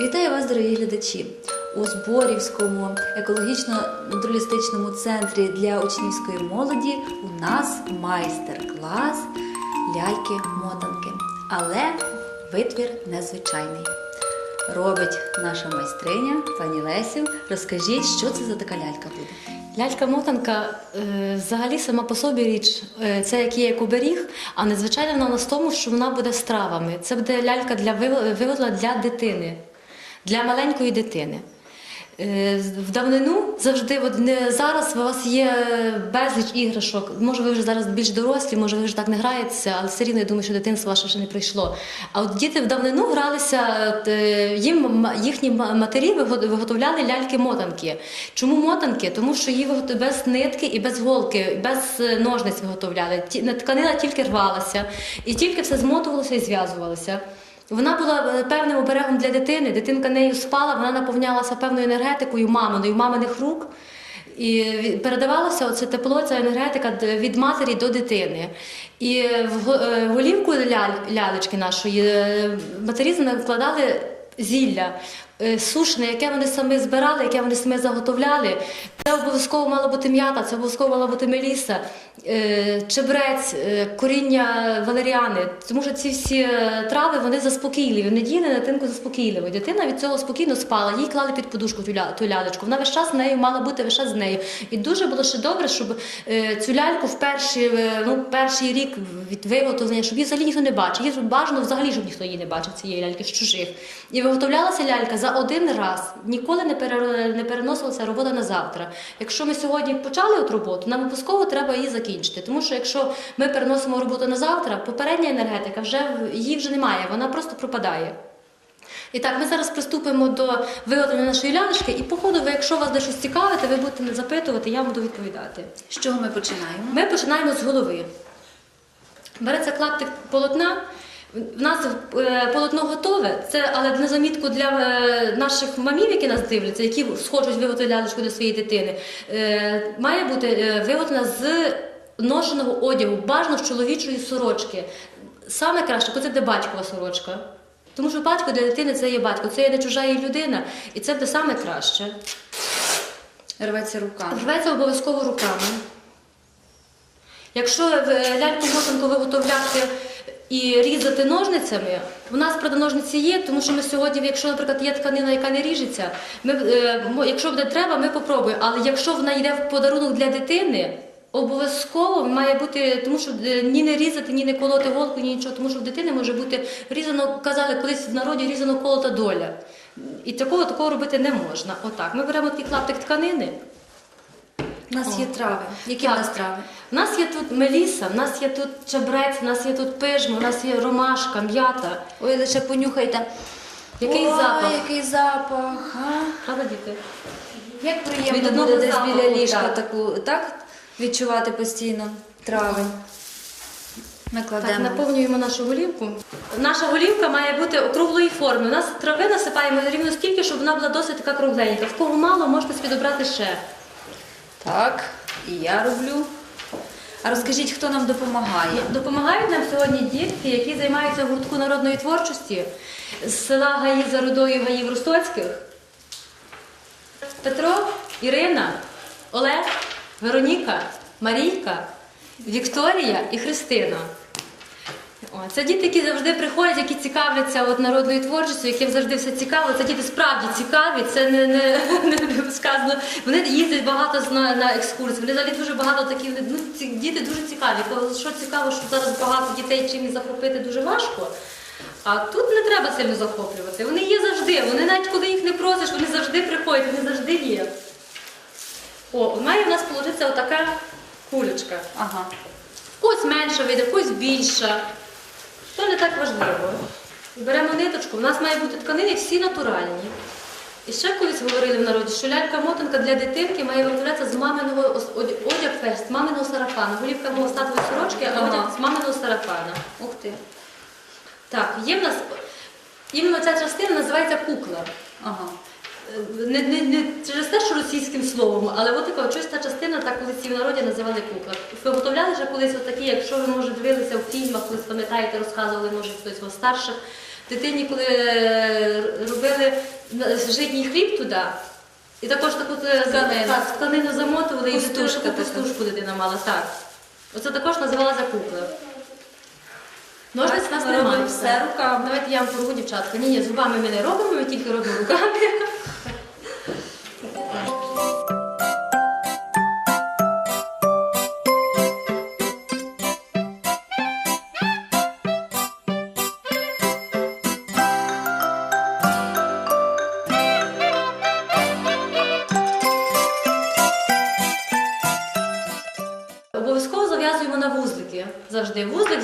Вітаю вас, дорогі глядачі! У Зборівському екологічно-натуралістичному центрі для учнівської молоді у нас майстер-клас ляльки-мотанки. Але витвір незвичайний. Робить наша майстриня пані Лесю. Розкажіть, що це за така лялька буде? Лялька-мотанка е, взагалі сама по собі річ, е, це як є як оберіг, а незвичайно вона в тому, що вона буде стравами. Це буде лялька для вив- для дитини, для маленької дитини. Е, В давнину завжди от не зараз у вас є безліч іграшок. Може, ви вже зараз більш дорослі, може, ви вже так не граєтеся, але все рівно я думаю, що дитинство ваше ще не прийшло. А от діти в давнину гралися, е, їм їхні матері виготовляли ляльки-мотанки. Чому мотанки? Тому що її без нитки і без голки, без е, ножниць виготовляли. Тканина тільки рвалася, і тільки все змотувалося і зв'язувалося. Вона була е, певним оберегом для дитини. Дитинка нею спала, вона наповнялася певною енергетикою маминою, маминих рук. І передавалося оце тепло, ця енергетика від матері до дитини. І е, в е, голівку лялечки нашої матері накладали зілля сушне, яке вони самі збирали, яке вони самі заготовляли. Це обов'язково мала бути м'ята, це обов'язково мала бути меліса, е, чебрець, е, коріння валеріани. Тому що ці всі е, трави вони заспокійливі, вони діяли на дитинку заспокійливо. Дитина від цього спокійно спала, їй клали під подушку ту ля- лялечку. Вона весь час з нею мала бути весь час з нею. І дуже було ще добре, щоб е, цю ляльку в перші, е, ну, перший рік від виготовлення, щоб її взагалі ніхто не бачив. Її бажано взагалі, щоб ніхто її не бачив, цієї ляльки з чужих. І виготовлялася лялька за один раз. Ніколи не, не переносилася робота на завтра. Якщо ми сьогодні почали от роботу, нам обов'язково треба її закінчити. Тому що якщо ми переносимо роботу на завтра, попередня енергетика вже її вже немає, вона просто пропадає. І так, ми зараз приступимо до виготовлення нашої лялечки, і по ходу, ви, якщо вас щось цікавите, ви будете мене запитувати, я буду відповідати. З чого ми починаємо? Ми починаємо з голови. Береться клаптик полотна. В нас е, полотно готове, це але на замітку для е, наших мамів, які нас дивляться, які схочуть виготовити лялечку для своєї дитини, е, має бути виготовлена з ношеного одягу, бажано з чоловічої сорочки. Саме краще, коли це буде батькова сорочка. Тому що батько для дитини це є батько, це є не чужа її людина, і це буде саме краще. Рветься руками. Рветься обов'язково руками. Якщо ляльку мотанку виготовляти і різати ножницями, в нас правда ножниці є, тому що ми сьогодні, якщо, наприклад, є тканина, яка не ріжеться, ми, е, якщо буде треба, ми попробуємо. Але якщо вона йде в подарунок для дитини, обов'язково має бути, тому що е, ні не різати, ні не колоти голку, ні нічого, тому що в дитини може бути різано, казали колись в народі різано колота доля. І такого такого робити не можна. Отак. Ми беремо такий клаптик тканини. У нас є трави. Які в нас трави? У нас є тут меліса, у нас є тут чабрець, у нас є тут пижма, у нас є ромашка, м'ята. Ой, лише понюхайте. Який Ой, запах? який запах. А? Правда, діти? Як Від приємно одного буде десь запаху, біля ліжка так. таку, так? Відчувати постійно трави. Так, Накладемо. наповнюємо нашу голівку. Наша голівка має бути округлої форми. У нас трави насипаємо рівно стільки, щоб вона була досить така кругленька. В кого мало, можете собі добрати ще. Так, і я роблю. А розкажіть, хто нам допомагає? Допомагають нам сьогодні дітки, які займаються гуртку народної творчості з села Гаї за родою Гаїв Ростоцьких. Петро, Ірина, Олег, Вероніка, Марійка, Вікторія і Христина. Це діти, які завжди приходять, які цікавляться от народною творчістю, яким завжди все цікаво. Це діти справді цікаві, це не, не, не сказано. Вони їздять багато на, на екскурсії. Вони взагалі дуже багато такі. Ну, ці діти дуже цікаві. Що цікаво, що зараз багато дітей чимось захопити дуже важко. А тут не треба сильно захоплювати. Вони є завжди. Вони навіть коли їх не просиш, вони завжди приходять, вони завжди є. О, має в нас вийти отака кулечка. Ага. Когось менша вийде, когось більша. То не так важливо. Беремо ниточку, в нас має бути тканини всі натуральні. І ще колись говорили в народі, що лялька-мотанка для дитинки має виготовлятися з маминого одяг ферзь з маминого сарафана. Голівка була статової сорочки, а одяг з маминого сарафана. Ух ти. Так, є в нас іменно ця частина називається кукла. Ага. Не, не, не через те, що російським словом, але от така щось та частина, так колись і в народі називали кукла. Виготовляли вже колись отакі, якщо ви може дивилися в фільмах, колись пам'ятаєте, розказували, може хтось вас старших. Дитині, коли е, робили житній хліб туди, і також таку е, Тканину. замотували, і таку пустушку дитина мала. Так. Оце також називалася кукла. Ножниць нас немає. все руками. Давайте я вам порву, дівчатка. Ні, ні, зубами ми не робимо, ми тільки робимо руками.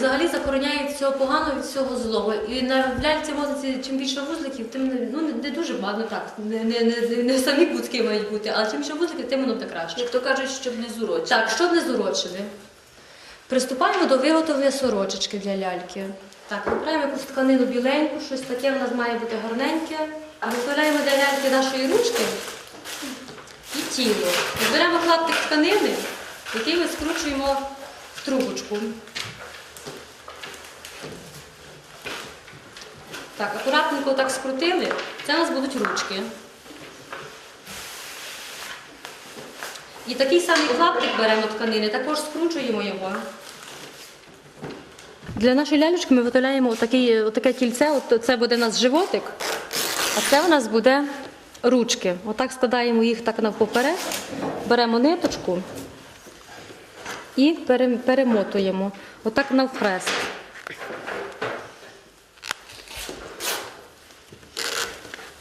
Взагалі закороняє всього поганого, від всього злого. І на ляльці мозиці, чим більше вузликів, тим ну, не, не дуже багато, так, не, не, не, не самі кутки мають бути, але чим більше вузликів, тим воно буде краще. Як то кажуть, щоб не зурочити. Так, щоб не зурочили. Приступаємо до виготовлення сорочечки для ляльки. Так, вибираємо якусь тканину біленьку, щось таке в нас має бути гарненьке. Виставляємо для ляльки нашої ручки і тіло. Беремо клаптик тканини, який ми скручуємо в трубочку. Так, акуратненько так скрутили. Це у нас будуть ручки. І такий самий клаптик беремо тканини, також скручуємо його. Для нашої лялючки ми виготовляємо отаке кільце, це буде у нас животик, а це у нас буде ручки. Отак складаємо їх так навпоперек, беремо ниточку і перемотуємо. Отак навхрест.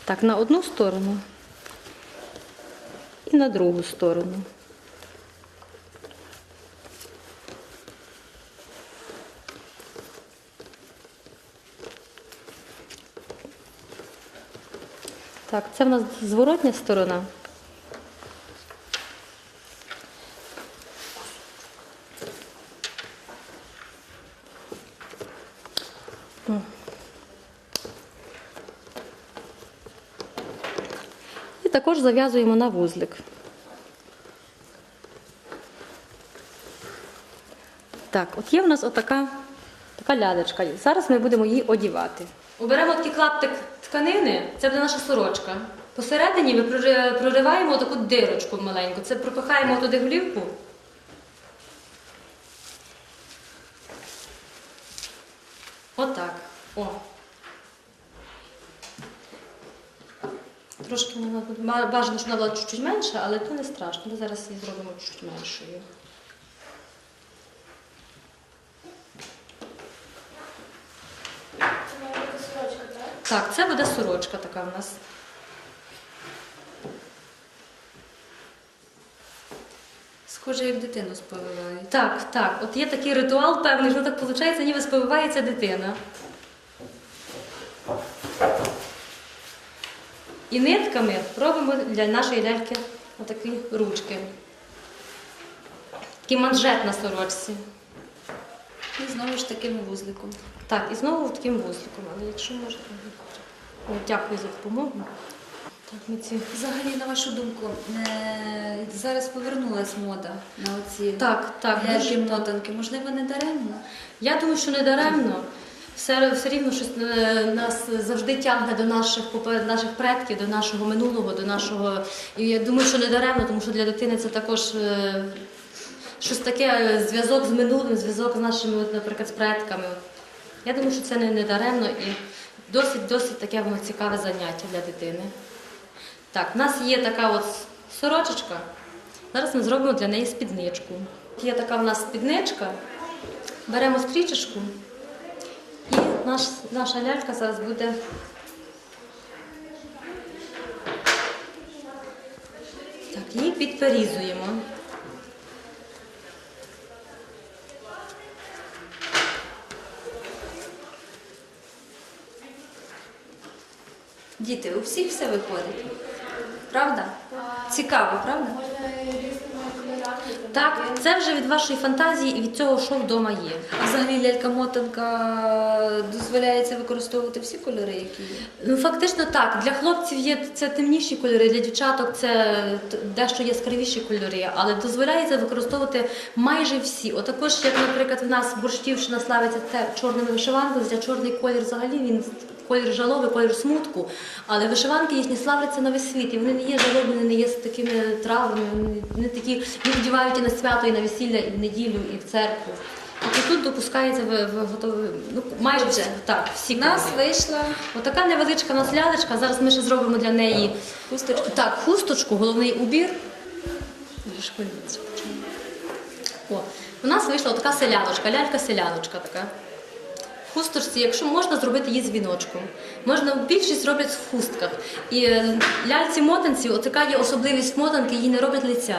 Так, на одну сторону і на другу сторону. Так, це в нас зворотня сторона. Зав'язуємо на вузлик. Так, от є в нас отака така лялечка. Зараз ми будемо її одівати. Оберемо такий клаптик тканини, це буде наша сорочка. Посередині ми прориваємо таку дирочку маленьку. Це пропихаємо туди голівку. Отак. О. Трошки бажано, щоб вона була чуть-чуть менша, але то не страшно. Ми зараз її зробимо чуть меншою. Це має бути сорочка, так? Так, це буде сорочка така в нас. Схоже, як дитину сповивають. Так, так. От є такий ритуал певний, що так виходить, ніби спивається дитина. І нитками робимо для нашої ляльки отакі ручки. Такий манжет на сорочці. І знову ж таким вузликом. Так, і знову таким вузликом. Але якщо можна. О, дякую за допомогу. Так, ми ці... Взагалі, на вашу думку, е, зараз повернулась мода на оці Так, так, ляльки-мотанки. Можливо, не даремно. Я думаю, що не даремно. Все, все рівно щось е, нас завжди тягне до наших наших предків, до нашого минулого, до нашого. І я думаю, що не даремно, тому що для дитини це також е, щось таке, е, зв'язок з минулим, зв'язок з нашими, наприклад, з предками. Я думаю, що це не, не даремно і досить, досить таке воно цікаве заняття для дитини. Так, в нас є така от сорочечка. Зараз ми зробимо для неї спідничку. Є така в нас спідничка. Беремо стрічечку наш, наша лялька зараз буде. Так, її підперізуємо. Діти, у всіх все виходить. Правда? Цікаво, правда? Можна різними кольорами, там Так, це вже від вашої фантазії і від цього, що вдома є. А взагалі лялька-мотанка дозволяється використовувати всі кольори, які є. Ну, фактично так. Для хлопців є це темніші кольори, для дівчаток це дещо яскравіші кольори, але дозволяється використовувати майже всі. Отакож, як, наприклад, в нас бурштівщина славиться те чорними вишиванками, для чорний колір взагалі він колір жалоби, колір смутку. Але вишиванки їхні славляться на весь світ, і вони не є жалобні, не є з такими травами, вони не такі їх вдівають і на свято, і на весілля, і в неділю, і в церкву. Тобто тут допускається в, в готові, ну майже вже так, всі нас вийшла Отака невеличка нас лялечка. Зараз ми ще зробимо для неї хусточка. так, хусточку, головний убір. О, у нас вийшла така селяночка, лялька-селяночка така. Хусточці, якщо можна зробити її з віночком. Можна більшість роблять в хустках. І е, ляльці мотанці, отака є особливість мотанки, її не роблять лиця.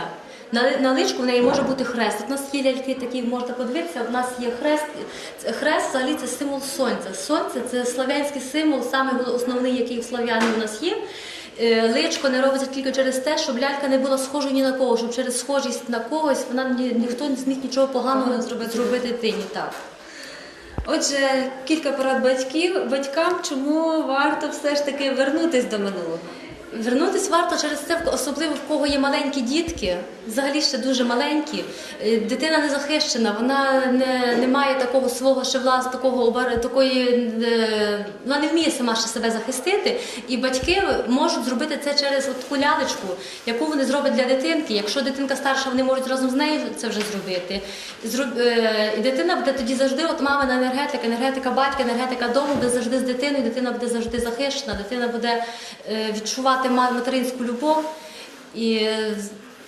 На, личку в неї може бути хрест. От у нас є ляльки такі, можна подивитися. У нас є хрест. Хрест взагалі це символ сонця. Сонце це слав'янський символ, саме основний, який в слав'яни у нас є. Е, Личко не робиться тільки через те, щоб лялька не була схожою ні на кого, щоб через схожість на когось ніхто не зміг нічого поганого зробити дитині. Так. Отже, кілька порад батьків, батькам, чому варто все ж таки вернутись до минулого. Вернутись варто через це, особливо в кого є маленькі дітки, взагалі ще дуже маленькі. Е, Дитина не захищена, вона не, не має такого свого ще влас, такого такої, е, вона не вміє сама ще себе захистити. І батьки можуть зробити це через от таку лялечку, яку вони зроблять для дитинки. Якщо дитинка старша, вони можуть разом з нею це вже зробити. Зроб- е, І дитина буде тоді завжди, от мамина енергетика, енергетика батька, енергетика дому буде завжди з дитиною, дитина буде завжди захищена, дитина буде відчувати ма- материнську любов. І е,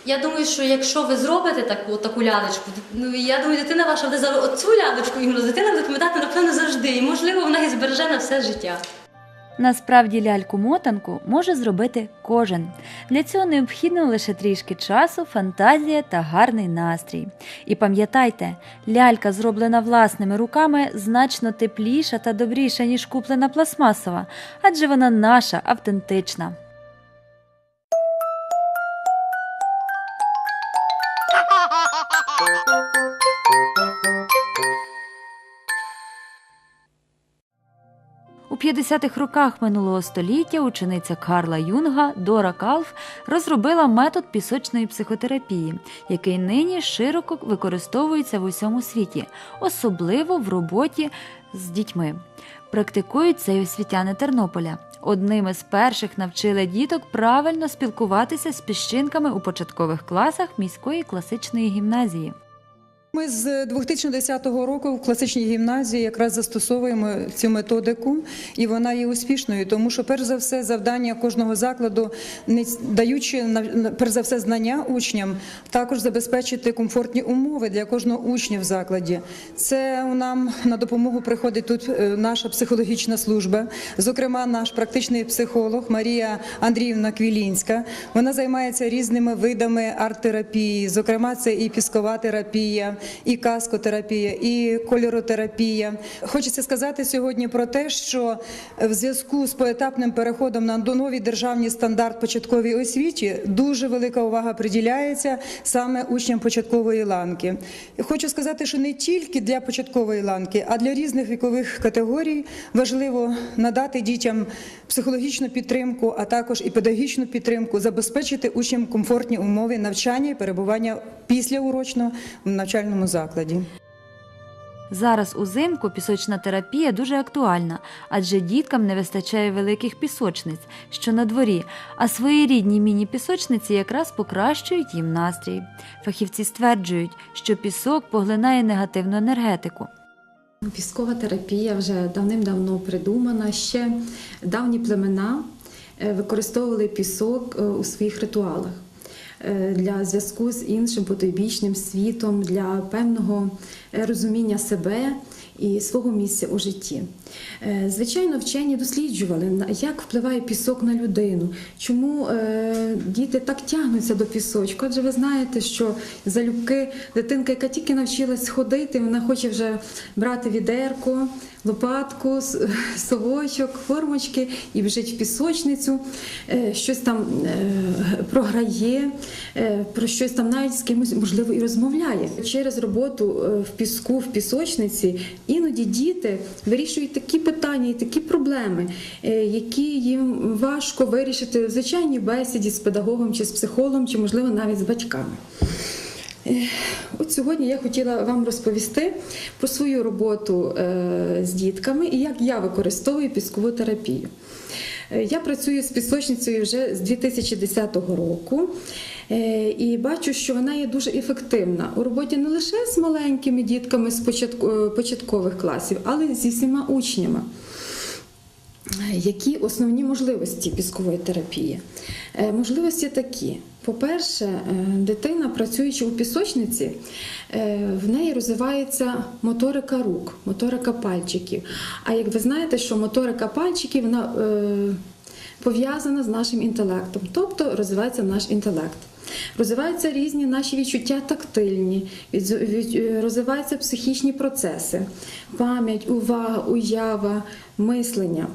я думаю, що якщо ви зробите таку, таку лялечку, ну я думаю, дитина ваша буде за оцю лялечку іменно дитина буде пам'ятати, напевно, завжди. І можливо, вона і збереже на все життя. Насправді ляльку-мотанку може зробити кожен. Для цього необхідно лише трішки часу, фантазія та гарний настрій. І пам'ятайте, лялька, зроблена власними руками, значно тепліша та добріша, ніж куплена пластмасова, адже вона наша, автентична. У 50-х роках минулого століття учениця Карла Юнга Дора Калф розробила метод пісочної психотерапії, який нині широко використовується в усьому світі, особливо в роботі з дітьми. Практикують це й освітяни Тернополя. Одним із перших навчили діток правильно спілкуватися з піщинками у початкових класах міської класичної гімназії. Ми з 2010 року в класичній гімназії якраз застосовуємо цю методику, і вона є успішною, тому що перш за все завдання кожного закладу, не даючи перш за все знання учням, також забезпечити комфортні умови для кожного учня в закладі. Це нам на допомогу приходить тут е, наша психологічна служба, зокрема, наш практичний психолог Марія Андріївна Квілінська. Вона займається різними видами арт-терапії, зокрема, це і піскова терапія, і каскотерапія, і кольоротерапія. Хочеться сказати сьогодні про те, що в зв'язку з поетапним переходом на до нові державні стандарт початковій освіті дуже велика увага приділяється саме учням початкової ланки. Хочу сказати, що не тільки для початкової ланки, а для різних вікових категорій важливо надати дітям психологічну підтримку, а також і педагогічну підтримку, забезпечити учням комфортні умови навчання і перебування післяурочно в навчальному закладі. Зараз узимку пісочна терапія дуже актуальна, адже діткам не вистачає великих пісочниць, що на дворі, а своєрідні міні-пісочниці якраз покращують їм настрій. Фахівці стверджують, що пісок поглинає негативну енергетику. Піскова терапія вже давним-давно придумана. Ще давні племена е, використовували пісок е, у своїх ритуалах для зв'язку з іншим потойбічним світом, для певного е, розуміння себе і свого місця у житті. Е, Звичайно, вчені досліджували, як впливає пісок на людину, чому е, діти так тягнуться до пісочку. Адже ви знаєте, що залюбки дитинка, яка тільки навчилась ходити, вона хоче вже брати відерко, лопатку, совочок, формочки і біжить в пісочницю, е, щось там програє, про щось там навіть з кимось можливо і розмовляє. Через роботу в піску, в пісочниці іноді діти вирішують такі питання і такі проблеми, е, які їм важко вирішити в звичайній бесіді з педагогом чи з психологом, чи можливо навіть з батьками. Е, От сьогодні я хотіла вам розповісти про свою роботу е, з дітками і як я використовую піскову терапію. Я працюю з пісочницею вже з 2010 року і бачу, що вона є дуже ефективна у роботі не лише з маленькими дітками з е, початкових класів, але й зі всіма учнями. Які основні можливості піскової терапії? Е, Можливості такі. По-перше, е, дитина, працюючи у пісочниці, е, в неї розвивається моторика рук, моторика пальчиків. А як ви знаєте, що моторика пальчиків вона е, пов'язана з нашим інтелектом, тобто розвивається наш інтелект. Розвиваються різні наші відчуття тактильні, е, розвиваються психічні процеси, пам'ять, увага, уява, мислення.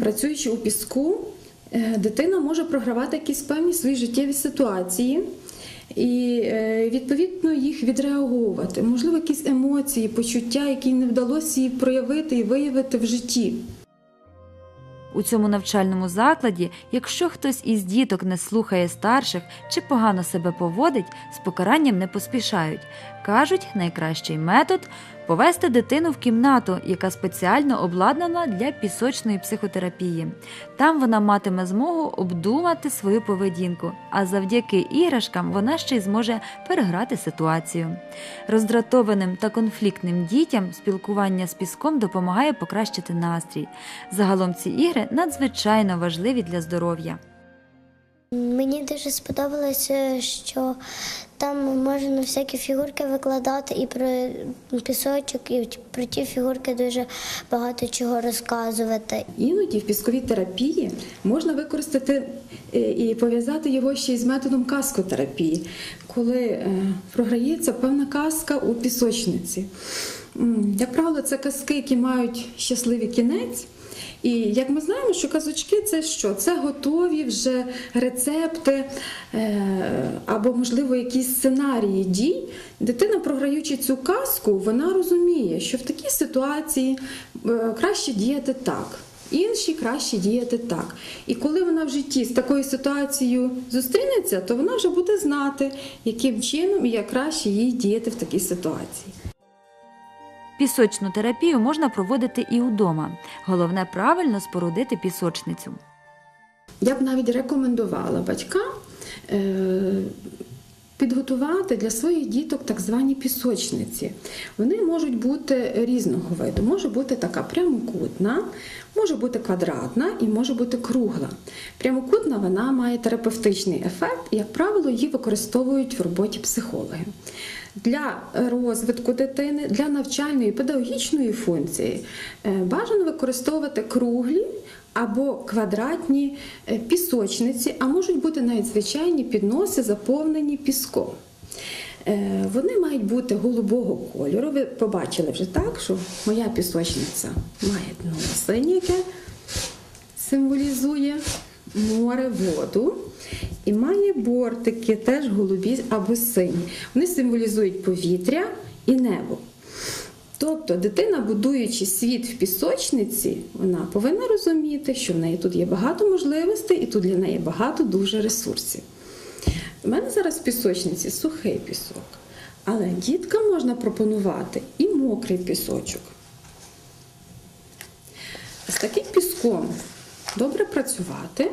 Працюючи у піску, е, дитина може програвати якісь певні свої життєві ситуації і е, відповідно їх відреагувати. Можливо, якісь емоції, почуття, які не вдалося їй проявити і виявити в житті. У цьому навчальному закладі, якщо хтось із діток не слухає старших чи погано себе поводить, з покаранням не поспішають. Кажуть, найкращий метод повести дитину в кімнату, яка спеціально обладнана для пісочної психотерапії. Там вона матиме змогу обдумати свою поведінку, а завдяки іграшкам вона ще й зможе переграти ситуацію. Роздратованим та конфліктним дітям спілкування з піском допомагає покращити настрій. Загалом ці ігри надзвичайно важливі для здоров'я. Мені дуже сподобалося, що там можна всякі фігурки викладати і про пісочок, і про ті фігурки дуже багато чого розказувати. Іноді в пісковій терапії можна використати е, і пов'язати його ще з методом каскотерапії, коли е, програється певна казка у пісочниці. Як правило, це казки, які мають щасливий кінець. І як ми знаємо, що казочки це що? Це готові вже рецепти е, або, можливо, якісь сценарії дій. Дитина, програючи цю казку, вона розуміє, що в такій ситуації е, краще діяти так. Інші краще діяти так. І коли вона в житті з такою ситуацією зустрінеться, то вона вже буде знати, яким чином і як краще їй діяти в такій ситуації. Пісочну терапію можна проводити і удома. Головне правильно спорудити пісочницю. Я б навіть рекомендувала батькам е, підготувати для своїх діток так звані пісочниці. Вони можуть бути різного виду. Може бути така прямокутна, може бути квадратна і може бути кругла. Прямокутна вона має терапевтичний ефект, і, як правило, її використовують в роботі психологи. Для розвитку дитини, для навчальної педагогічної функції е, бажано використовувати круглі або квадратні е, пісочниці, а можуть бути навіть звичайні підноси, заповнені піском. Е, Вони мають бути голубого кольору. Ви побачили вже так, що моя пісочниця має дно синє, яке символізує море, воду. І має бортики, теж голубі або сині. Вони символізують повітря і небо. Тобто дитина, будуючи світ в пісочниці, вона повинна розуміти, що в неї тут є багато можливостей і тут для неї багато дуже ресурсів. У мене зараз в пісочниці сухий пісок, але діткам можна пропонувати і мокрий пісочок. З таким піском добре працювати,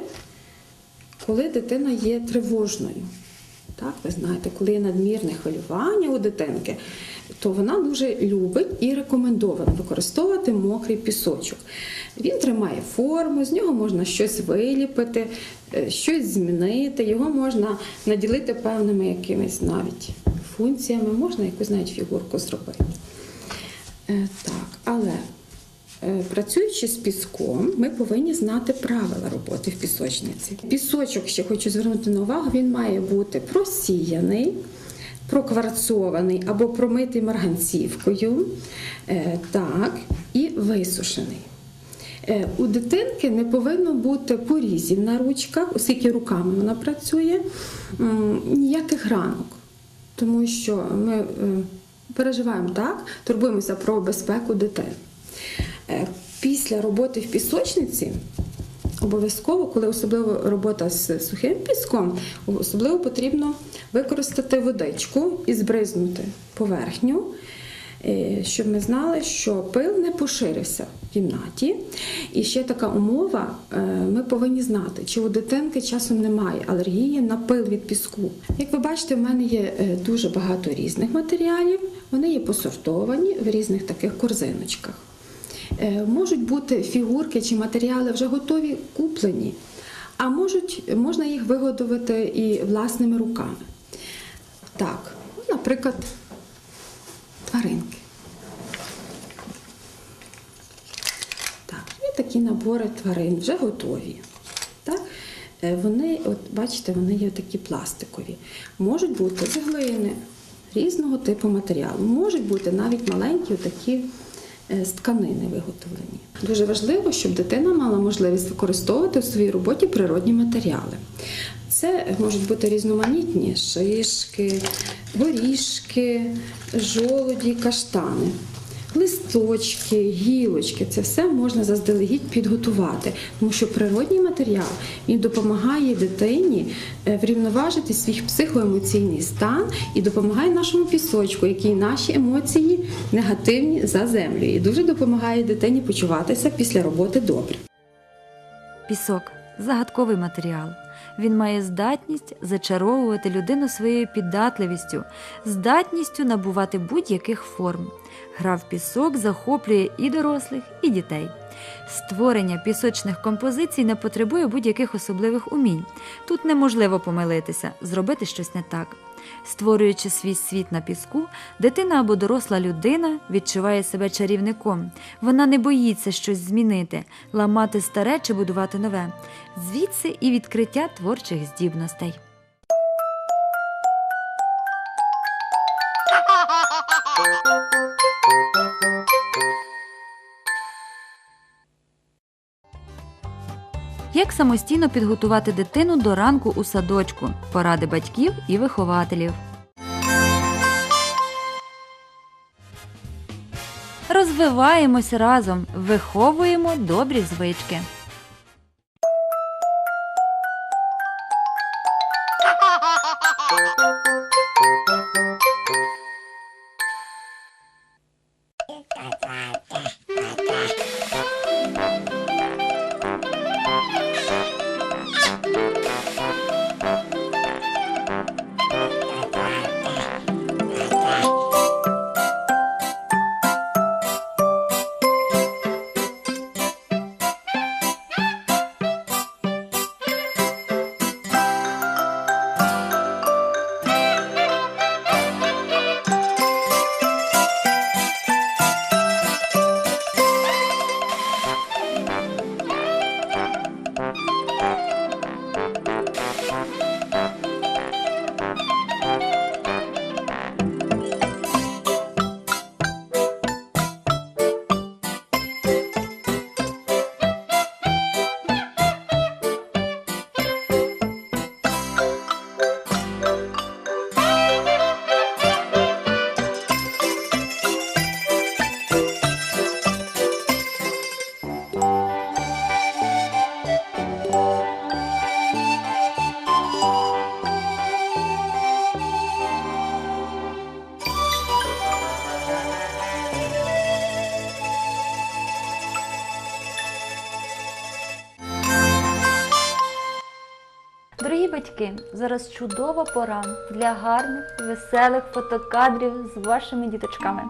коли дитина є тривожною. Так, ви знаєте, коли є надмірне хвилювання у дитинки, то вона дуже любить і рекомендовано використовувати мокрий пісочок. Він тримає форму, з нього можна щось виліпити, е, щось змінити, його можна наділити певними якимись навіть функціями, можна якусь навіть фігурку зробити. Е, Так, але працюючи з піском, ми повинні знати правила роботи в пісочниці. Пісочок, ще хочу звернути на увагу, він має бути просіяний, прокварцований або промитий марганцівкою, е, так, і висушений. Е, У дитинки не повинно бути порізів на ручках, оскільки руками вона працює, ніяких ранок. Тому що ми е, переживаємо так, турбуємося про безпеку дитини. Е, Після роботи в пісочниці обов'язково, коли особливо робота з сухим піском, особливо потрібно використати водичку і збризнути поверхню, е, щоб ми знали, що пил не поширився в кімнаті. І ще така умова: е, ми повинні знати, чи у дитинки часом немає алергії на пил від піску. Як ви бачите, в мене є дуже багато різних матеріалів, вони є посортовані в різних таких корзиночках. Е, Можуть бути фігурки чи матеріали вже готові куплені, а можуть, можна їх виготовити і власними руками. Так, ну, наприклад, тваринки. Так, є такі набори тварин, вже готові. Так? Е, Вони, от бачите, вони є такі пластикові. Можуть бути цеглини різного типу матеріалу. Можуть бути навіть маленькі такі з тканини виготовлені. Дуже важливо, щоб дитина мала можливість використовувати у своїй роботі природні матеріали. Це можуть бути різноманітні шишки, горішки, жолуді, каштани. Листочки, гілочки це все можна заздалегідь підготувати, тому що природній матеріал він допомагає дитині е, врівноважити свій психоемоційний стан і допомагає нашому пісочку, який наші емоції негативні заземлює. І дуже допомагає дитині почуватися після роботи добре. Пісок загадковий матеріал. Він має здатність зачаровувати людину своєю піддатливістю, здатністю набувати будь-яких форм. Гра в пісок захоплює і дорослих, і дітей. Створення пісочних композицій не потребує будь-яких особливих умінь. Тут неможливо помилитися, зробити щось не так. Створюючи свій світ на піску, дитина або доросла людина відчуває себе чарівником. Вона не боїться щось змінити, ламати старе чи будувати нове. Звідси і відкриття творчих здібностей. Як самостійно підготувати дитину до ранку у садочку? Поради батьків і вихователів. Розвиваємось разом, виховуємо добрі звички. Зараз чудова пора для гарних, веселих фотокадрів з вашими діточками.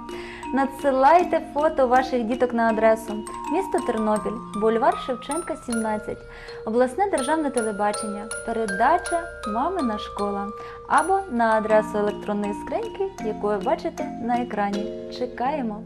Надсилайте фото ваших діток на адресу місто Тернопіль, бульвар Шевченка, 17, обласне державне телебачення, передача Мамина школа або на адресу електронної скриньки, яку ви бачите на екрані. Чекаємо!